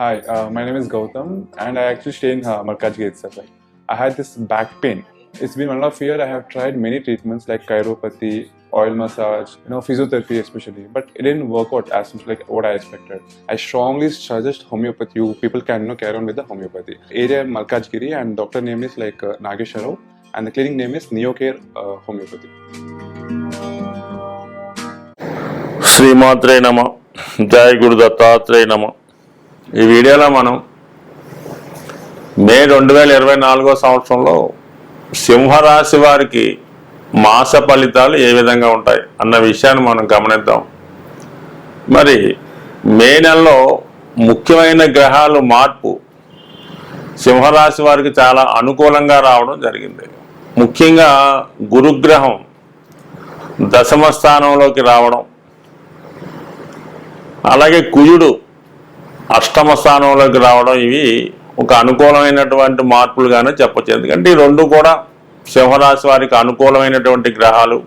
Hi, uh, my name is Gautam and I actually stay in uh, Markaj Gate I had this back pain. It's been one and a half year. I have tried many treatments like chiropathy, oil massage, you know, physiotherapy especially, but it didn't work out as much like what I expected. I strongly suggest homeopathy. You people can you know, carry on with the homeopathy. Area Malkajgiri and doctor name is like uh, Nageshwarao and the clinic name is Neocare uh, Homeopathy. Sri Matre Nama, Jai Guru Dattatreya Nama. ఈ వీడియోలో మనం మే రెండు వేల ఇరవై నాలుగో సంవత్సరంలో సింహరాశి వారికి మాస ఫలితాలు ఏ విధంగా ఉంటాయి అన్న విషయాన్ని మనం గమనిద్దాం. మరి మే నెలలో ముఖ్యమైన గ్రహాలు మార్పు సింహరాశి వారికి చాలా అనుకూలంగా రావడం జరిగింది. ముఖ్యంగా గురుగ్రహం దశమ స్థానంలోకి రావడం అలాగే కుజుడు అష్టమ స్థానంలోకి రావడం ఇవి ఒక అనుకూలమైనటువంటి మార్పులుగానే చెప్పచ్చు. ఎందుకంటే ఈ రెండు కూడా సింహరాశి వారికి అనుకూలమైనటువంటి గ్రహాలు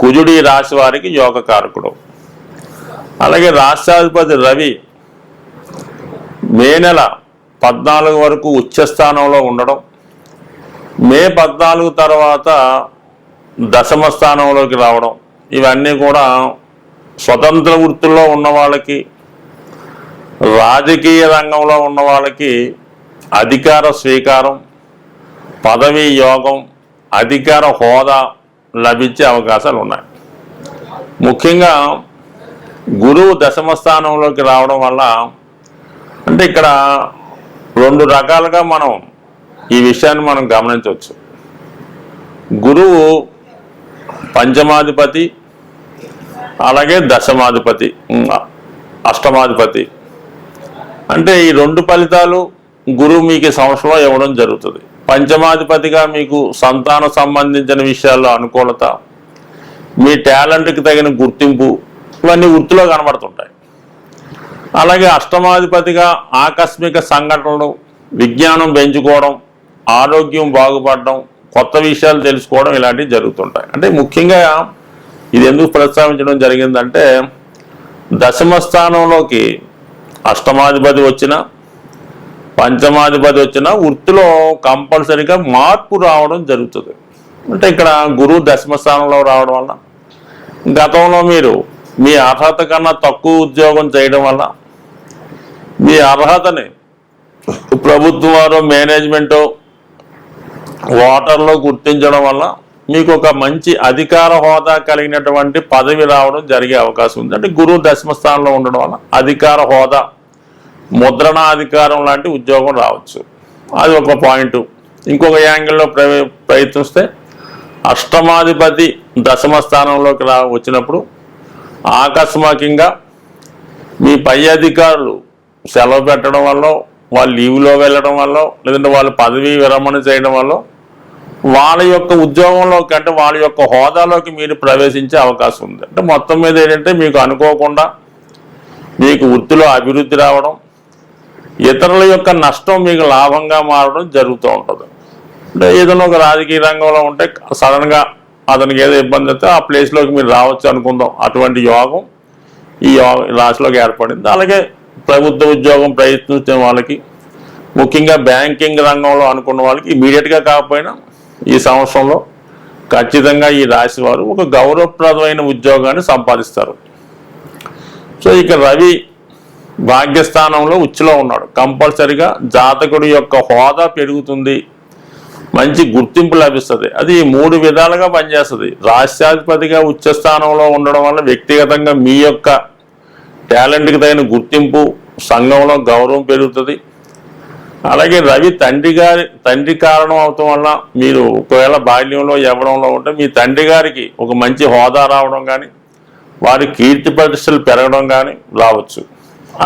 కుజుడి రాశి వారికి యోగ కారకుడు అలాగే రాష్ట్రాధిపతి రవి మే నెల పద్నాలుగు వరకు ఉచ్చస్థానంలో ఉండడం మే పద్నాలుగు తర్వాత దశమ స్థానంలోకి రావడం ఇవన్నీ కూడా స్వతంత్ర వృత్తుల్లో ఉన్న వాళ్ళకి రాజకీయ రంగంలో ఉన్న వాళ్ళకి అధికార స్వీకారం పదవీ యోగం అధికార హోదా లభించే అవకాశాలు ఉన్నాయి. ముఖ్యంగా గురువు దశమ స్థానంలోకి రావడం వల్ల అంటే ఇక్కడ రెండు రకాలుగా మనం ఈ విషయాన్ని మనం గమనించవచ్చు. గురువు పంచమాధిపతి అలాగే దశమాధిపతి అష్టమాధిపతి. అంటే ఈ రెండు ఫలితాలు గురువు మీకు సంవత్సరం సంవత్సరంలో ఇవ్వడం జరుగుతుంది. పంచమాధిపతిగా మీకు సంతాన సంబంధించిన విషయాల్లో అనుకూలత మీ టాలెంట్కి తగిన గుర్తింపు ఇవన్నీ వృత్తిలో కనబడుతుంటాయి. అలాగే అష్టమాధిపతిగా ఆకస్మిక సంఘటనలు విజ్ఞానం పెంచుకోవడం ఆరోగ్యం బాగుపడడం కొత్త విషయాలు తెలుసుకోవడం ఇలాంటివి జరుగుతుంటాయి. అంటే ముఖ్యంగా ఇది ఎందుకు ప్రస్తావించడం జరిగిందంటే దశమ స్థానంలోకి అష్టమాధిపతి వచ్చిన పంచమాధిపతి వచ్చిన వృత్తిలో కంపల్సరీగా మార్పు రావడం జరుగుతుంది. అంటే ఇక్కడ గురువు దశమ స్థానంలో రావడం వల్ల గతంలో మీరు మీ అర్హత కన్నా తక్కువ ఉద్యోగం చేయడం వల్ల మీ అర్హతని ప్రభుత్వం వారు మేనేజ్మెంటు ఓటర్లో గుర్తించడం వల్ల మీకు ఒక మంచి అధికార హోదా కలిగినటువంటి పదవి రావడం జరిగే అవకాశం ఉంది. అంటే గురువు దశమ స్థానంలో ఉండడం వల్ల అధికార హోదా ముద్రణాధికారం లాంటి ఉద్యోగం రావచ్చు. అది ఒక పాయింట్. ఇంకొక యాంగిల్లో ప్ర ప్రయత్నిస్తే అష్టమాధిపతి దశమ స్థానంలోకి రా వచ్చినప్పుడు ఆకస్మికంగా మీ పై అధికారులు సెలవు పెట్టడం వల్ల వాళ్ళు లీవ్లో వెళ్ళడం వల్ల లేదంటే వాళ్ళు పదవి విరమణ చేయడం వల్ల వాళ్ళ యొక్క ఉద్యోగంలోకి అంటే వాళ్ళ యొక్క హోదాలోకి మీరు ప్రవేశించే అవకాశం ఉంది. అంటే మొత్తం మీద ఏంటంటే మీకు అనుకోకుండా మీకు వృత్తిలో అభివృద్ధి రావడం ఇతరుల యొక్క నష్టం మీకు లాభంగా మారడం జరుగుతూ ఉంటుంది. అంటే ఏదైనా ఒక రాజకీయ రంగంలో ఉంటే సడన్గా అతనికి ఏదో ఇబ్బంది అయితే ఆ ప్లేస్లోకి మీరు రావచ్చు అనుకుందాం. అటువంటి యోగం ఈ యోగ రాశిలోకి ఏర్పడింది. అలాగే ప్రభుత్వ ఉద్యోగం ప్రయత్నించే వాళ్ళకి ముఖ్యంగా బ్యాంకింగ్ రంగంలో అనుకున్న వాళ్ళకి ఇమీడియట్గా కాకపోయినా ఈ సంవత్సరంలో ఖచ్చితంగా ఈ రాశి వారు ఒక గౌరవప్రదమైన ఉద్యోగాన్ని సంపాదిస్తారు. సో ఇక రవి భాగ్యస్థానంలో ఉచ్చులో ఉన్నాడు. కంపల్సరిగా జాతకుడి యొక్క హోదా పెరుగుతుంది. మంచి గుర్తింపు లభిస్తుంది. అది మూడు విధాలుగా పనిచేస్తుంది. రాష్ట్రాధిపతిగా ఉచ్చ స్థానంలో ఉండడం వల్ల వ్యక్తిగతంగా మీ యొక్క టాలెంట్కి తగిన గుర్తింపు సంఘంలో గౌరవం పెరుగుతుంది. అలాగే రవి తండ్రి గారి తండ్రి కారణం అవటం వల్ల మీరు ఒకవేళ బాల్యంలో ఇవ్వడంలో ఉంటే మీ తండ్రి గారికి ఒక మంచి హోదా రావడం కానీ వారి కీర్తి ప్రతిష్టలు పెరగడం కానీ రావచ్చు.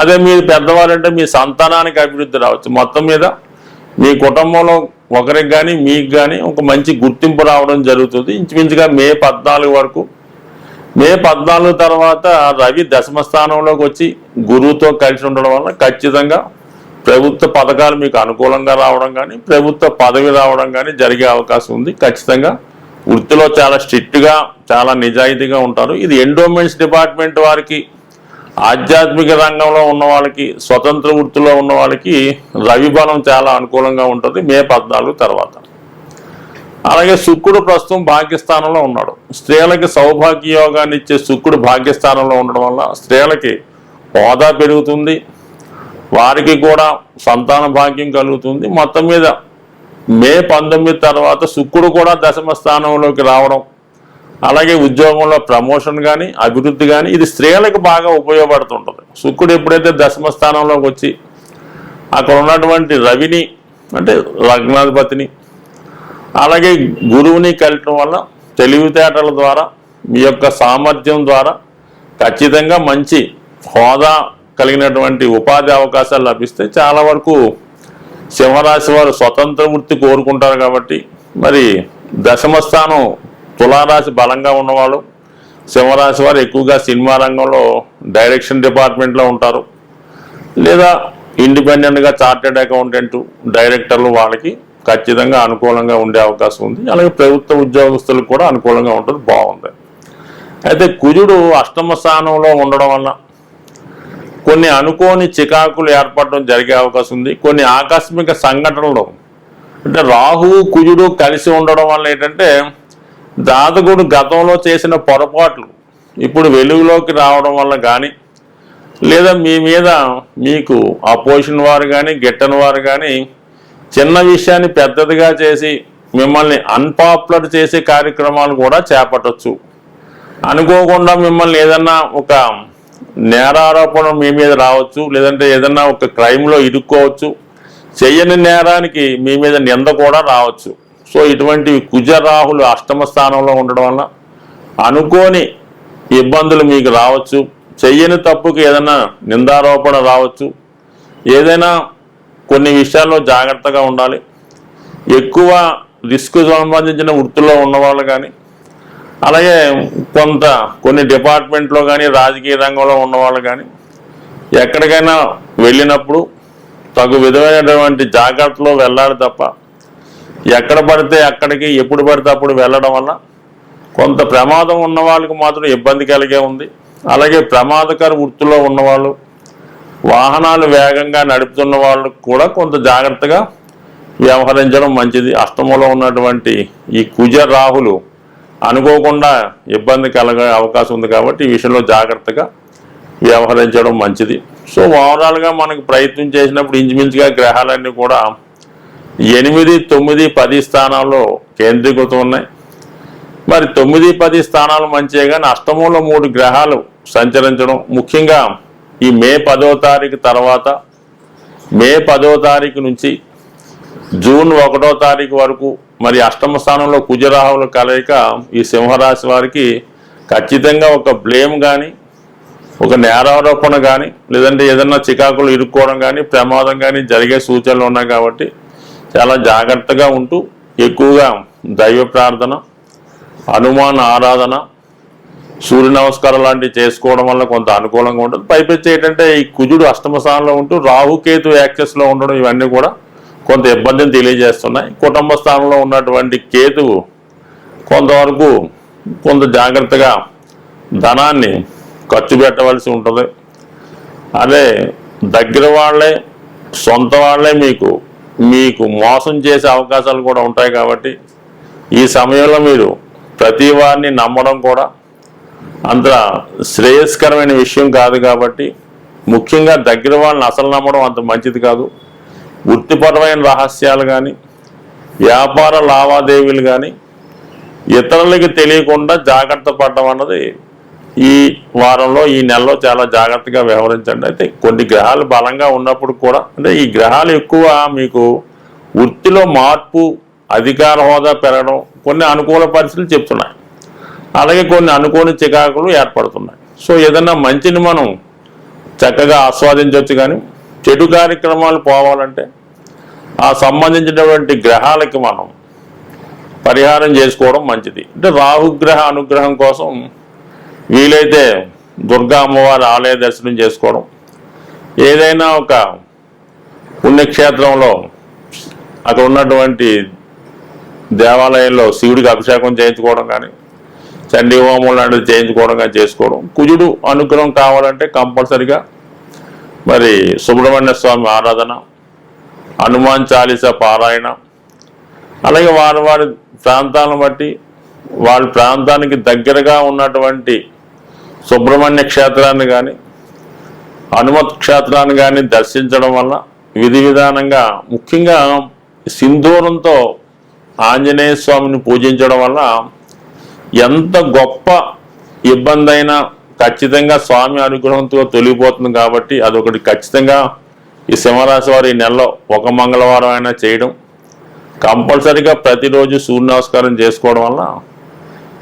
అదే మీరు పెద్దవారంటే మీ సంతానానికి అభివృద్ధి రావచ్చు. మొత్తం మీద మీ కుటుంబంలో ఒకరికి కానీ మీకు కానీ ఒక మంచి గుర్తింపు రావడం జరుగుతుంది. ఇంచుమించుగా మే పద్నాలుగు వరకు. మే పద్నాలుగు తర్వాత రవి దశమ స్థానంలోకి వచ్చి గురువుతో కలిసి ఉండడం వల్ల ఖచ్చితంగా ప్రభుత్వ పథకాలు మీకు అనుకూలంగా రావడం కానీ ప్రభుత్వ పదవి రావడం కానీ జరిగే అవకాశం ఉంది. ఖచ్చితంగా వృత్తిలో చాలా స్ట్రిక్ట్గా చాలా నిజాయితీగా ఉంటారు. ఇది ఎండోమెంట్స్ డిపార్ట్మెంట్ వారికి ఆధ్యాత్మిక రంగంలో ఉన్న వాళ్ళకి స్వతంత్ర వృత్తిలో ఉన్న వాళ్ళకి రవి బలం చాలా అనుకూలంగా ఉంటుంది మే పద్నాలుగు తర్వాత. అలాగే శుక్రుడు ప్రస్తుతం భాగ్యస్థానంలో ఉన్నాడు. స్త్రీలకి సౌభాగ్య యోగాన్ని ఇచ్చే శుక్రుడు భాగ్యస్థానంలో ఉండడం వల్ల స్త్రీలకి హోదా పెరుగుతుంది. వారికి కూడా సంతాన భాగ్యం కలుగుతుంది. మొత్తం మీద మే పంతొమ్మిది తర్వాత శుక్రుడు కూడా దశమ స్థానంలోకి రావడం అలాగే ఉద్యోగంలో ప్రమోషన్ కానీ అభివృద్ధి కానీ ఇది స్త్రీలకు బాగా ఉపయోగపడుతుంటుంది. శుక్రుడు ఎప్పుడైతే దశమ స్థానంలోకి వచ్చి అక్కడ ఉన్నటువంటి రవిని అంటే లగ్నాధిపతిని అలాగే గురువుని కలటం వల్ల తెలివితేటల ద్వారా మీ యొక్క సామర్థ్యం ద్వారా ఖచ్చితంగా మంచి హోదా కలిగినటువంటి ఉపాధి అవకాశాలు లభిస్తే చాలా వరకు సింహరాశి వారు స్వతంత్ర వృత్తి కోరుకుంటారు కాబట్టి మరి దశమ స్థానం తులారాశి బలంగా ఉన్నవాళ్ళు సింహరాశి వారు ఎక్కువగా సినిమా రంగంలో డైరెక్షన్ డిపార్ట్మెంట్లో ఉంటారు. లేదా ఇండిపెండెంట్గా చార్టెడ్ అకౌంటెంట్ డైరెక్టర్లు వాళ్ళకి ఖచ్చితంగా అనుకూలంగా ఉండే అవకాశం ఉంది. అలాగే ప్రభుత్వ ఉద్యోగస్తులకు కూడా అనుకూలంగా ఉంటుంది బాగుంది. అయితే కుజుడు అష్టమ స్థానంలో ఉండడం వల్ల కొన్ని అనుకోని చికాకులు ఏర్పడడం జరిగే అవకాశం ఉంది. కొన్ని ఆకస్మిక సంఘటనలు. అంటే రాహువు కుజుడు కలిసి ఉండడం వల్ల ఏంటంటే జాతకుడు గతంలో చేసిన పొరపాట్లు ఇప్పుడు వెలుగులోకి రావడం వల్ల కానీ లేదా మీ మీద మీకు అపోజిషన్ వారు కానీ గిట్టని వారు కానీ చిన్న విషయాన్ని పెద్దదిగా చేసి మిమ్మల్ని అన్పాపులర్ చేసే కార్యక్రమాలు కూడా చేపట్టచ్చు. అనుకోకుండా మిమ్మల్ని ఏదన్నా ఒక నేరారోపణ మీ మీద రావచ్చు లేదంటే ఏదన్నా ఒక క్రైమ్లో ఇరుక్కోవచ్చు. చెయ్యని నేరానికి మీ మీద నింద కూడా రావచ్చు. సో ఇటువంటి కుజరాహులు అష్టమ స్థానంలో ఉండడం వల్ల అనుకోని ఇబ్బందులు మీకు రావచ్చు. చెయ్యని తప్పుకి ఏదైనా నిందారోపణ రావచ్చు. ఏదైనా కొన్ని విషయాల్లో జాగ్రత్తగా ఉండాలి. ఎక్కువ రిస్క్ సంబంధించిన వృత్తిలో ఉన్నవాళ్ళు కానీ అలాగే కొంత కొన్ని డిపార్ట్మెంట్లో కానీ రాజకీయ రంగంలో ఉన్నవాళ్ళు కానీ ఎక్కడికైనా వెళ్ళినప్పుడు తగు విధమైనటువంటి జాగ్రత్తలో వెళ్ళాలి తప్ప ఎక్కడ పడితే అక్కడికి ఎప్పుడు పడితే అప్పుడు వెళ్ళడం వల్ల కొంత ప్రమాదం ఉన్న వాళ్ళకి మాత్రం ఇబ్బంది కలిగే ఉంది. అలాగే ప్రమాదకర వృత్తిలో ఉన్నవాళ్ళు వాహనాలు వేగంగా నడుపుతున్న వాళ్ళకు కూడా కొంత జాగ్రత్తగా వ్యవహరించడం మంచిది. అష్టమంలో ఉన్నటువంటి ఈ కుజ రాహులు అనుకోకుండా ఇబ్బంది కలగే అవకాశం ఉంది కాబట్టి ఈ విషయంలో జాగ్రత్తగా వ్యవహరించడం మంచిది. సో ఓవరాల్గా మనకు ప్రయత్నం చేసినప్పుడు ఇంచుమించుగా గ్రహాలన్నీ కూడా ఎనిమిది తొమ్మిది పది స్థానాల్లో కేంద్రీకృతం ఉన్నాయి. మరి తొమ్మిది పది స్థానాలు మంచిగా కానీ అష్టమంలో మూడు గ్రహాలు సంచరించడం ముఖ్యంగా ఈ మే పదో తారీఖు తర్వాత మే పదో తారీఖు నుంచి జూన్ ఒకటో తారీఖు వరకు మరి అష్టమ స్థానంలో కుజరాహుల కలయిక ఈ సింహరాశి వారికి ఖచ్చితంగా ఒక బ్లేమ్ కానీ ఒక నేరారోపణ కానీ లేదంటే ఏదన్నా చికాకులు ఇరుక్కోవడం కానీ ప్రమాదం కానీ జరిగే సూచనలు ఉన్నాయి కాబట్టి చాలా జాగ్రత్తగా ఉంటూ ఎక్కువగా దైవ ప్రార్థన హనుమాన్ ఆరాధన సూర్య నమస్కారం లాంటివి చేసుకోవడం వల్ల కొంత అనుకూలంగా ఉంటుంది. పైపెచ్చి ఏంటంటే ఈ కుజుడు అష్టమ స్థానంలో ఉంటూ రాహుకేతు యాక్సెస్లో ఉండడం ఇవన్నీ కూడా కొంత ఇబ్బందిని తెలియజేస్తున్నాయి. కుటుంబ స్థానంలో ఉన్నటువంటి కేతువు కొంతవరకు కొంత జాగ్రత్తగా ధనాన్ని ఖర్చు పెట్టవలసి ఉంటుంది. అదే దగ్గర వాళ్ళే సొంత వాళ్ళే మీకు మీకు మోసం చేసే అవకాశాలు కూడా ఉంటాయి కాబట్టి ఈ సమయంలో మీరు ప్రతి వారిని నమ్మడం కూడా అంత శ్రేయస్కరమైన విషయం కాదు కాబట్టి ముఖ్యంగా దగ్గర వాళ్ళని అసలు నమ్మడం అంత మంచిది కాదు. వృత్తిపరమైన రహస్యాలు కానీ వ్యాపార లావాదేవీలు కానీ ఇతరులకి తెలియకుండా జాగ్రత్త పడడం అన్నది ఈ వారంలో ఈ నెలలో చాలా జాగ్రత్తగా వ్యవహరించండి. అయితే కొన్ని గ్రహాలు బలంగా ఉన్నప్పుడు కూడా అంటే ఈ గ్రహాలు ఎక్కువ మీకు వృత్తిలో మార్పు అధికార హోదా పెరగడం కొన్ని అనుకూల పరిస్థితులు చెప్తున్నాయి. అలాగే కొన్ని అనుకోని చికాకులు ఏర్పడుతున్నాయి. సో ఏదన్నా మంచిని మనం చక్కగా ఆస్వాదించవచ్చు కానీ చెడు కార్యక్రమాలు పోవాలంటే ఆ సంబంధించినటువంటి గ్రహాలకి మనం పరిహారం చేసుకోవడం మంచిది. అంటే రాహుగ్రహ అనుగ్రహం కోసం వీలైతే దుర్గా అమ్మవారి ఆలయ దర్శనం చేసుకోవడం. ఏదైనా ఒక పుణ్యక్షేత్రంలో అక్కడ ఉన్నటువంటి దేవాలయంలో శివుడికి అభిషేకం చేయించుకోవడం కానీ చండీ హోమం లాంటిది కానీ చేసుకోవడం. కుజుడు అనుగ్రహం కావాలంటే కంపల్సరిగా మరి సుబ్రహ్మణ్య స్వామి ఆరాధన హనుమాన్ చాలీస పారాయణ అలాగే వారి వారి ప్రాంతాలను బట్టి వారి ప్రాంతానికి దగ్గరగా ఉన్నటువంటి సుబ్రహ్మణ్య క్షేత్రాన్ని కానీ హనుమత్ క్షేత్రాన్ని కానీ దర్శించడం వల్ల విధి విధానంగా ముఖ్యంగా సింధూరంతో ఆంజనేయ స్వామిని పూజించడం వల్ల ఎంత గొప్ప ఇబ్బంది అయినా ఖచ్చితంగా స్వామి అనుగ్రహంతో తొలిగిపోతుంది కాబట్టి అదొకటి ఖచ్చితంగా ఈ సింహరాశి వారు ఈ నెలలో ఒక మంగళవారం అయినా చేయడం కంపల్సరిగా ప్రతిరోజు సూర్య నమస్కారం చేసుకోవడం వల్ల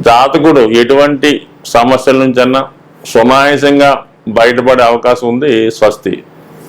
జాతకుడు ఎటువంటి సమస్యల నుంచన్నా సునాయాసంగా బయటపడే అవకాశం ఉంది స్వస్తి.